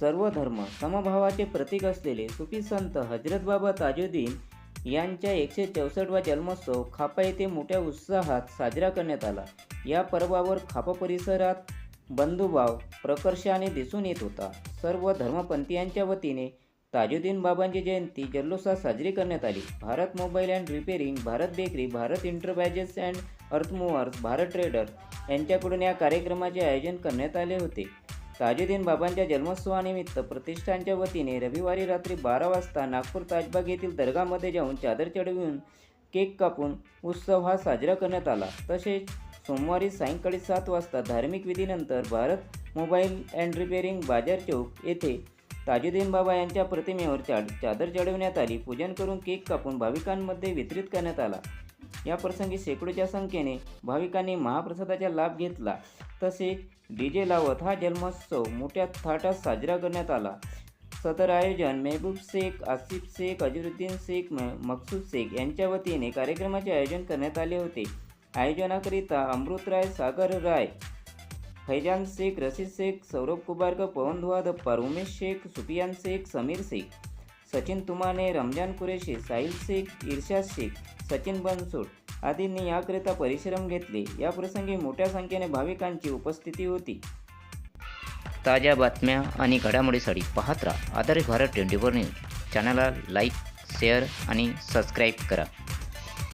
सर्व धर्म समभावाचे प्रतीक असलेले सुफी संत हजरत बाबा ताजुद्दीन यांच्या एकशे चौसष्टवा जन्मोत्सव खापा येथे मोठ्या उत्साहात साजरा करण्यात आला. या पर्वावर खापा परिसरात बंधुभाव प्रकर्षाने दिसून येत होता. सर्व धर्मपंथीयांच्या वतीने ताजुद्दीन बाबांची जयंती जल्लोषात साजरी करण्यात आली. Bharat mobile and repairing Bharat bakery Bharat enterprises and earthmovers Bharat trader यांच्याकडून या कार्यक्रमाचे आयोजन करण्यात आले होते. ताजुद्दीन बाबांच्या जन्मोत्सवानिमित्त प्रतिष्ठानच्या वतीने रविवारी रात्री बारा वाजता नागपूर ताजबाग येथील दर्गामध्ये जाऊन चादर चढवून केक कापून उत्सव हा साजरा करण्यात आला. तसेच सोमवारी सायंकाळी सात वाजता धार्मिक विधीनंतर भारत मोबाईल अँड रिपेअरिंग बाजार चौक येथे ताजुद्दीन बाबा यांच्या प्रतिमेवर चा चादर चढवण्यात आली. पूजन करून केक कापून भाविकांमध्ये वितरित करण्यात आला. या प्रसंगी शेकडोच्या संख्येने भाविकांनी महाप्रसादाचा लाभ घेतला. तसेच डी जे लावत हा जन्मोत्सव मोठ्या थाटात साजरा करण्यात आला. सदर आयोजन मेहबूब शेख आसिफ शेख अजरुद्दीन शेख मकसूद शेख यांच्या वतीने कार्यक्रमाचे आयोजन करण्यात आले होते. आयोजनाकरिता अमृतराय सागर राय फैजान शेख रशीद शेख सौरभ कुबारकर पवन दुआ उमेश शेख सुफियान शेख समीर शेख सचिन तुमाने रमजान कुरेशी साहिल शेख इर्शाद शेख सचिन बनसूड आदींनी याकरिता परिश्रम घेतले. या प्रसंगी मोठ्या संख्येने भाविकांची उपस्थिती होती. ताज्या बातम्या आणि घडामोडीसाठी पाहत राहा. आधारित भारत ट्वेंटी फोर न्यूज. चॅनलला लाईक शेअर आणि सबस्क्राईब करा.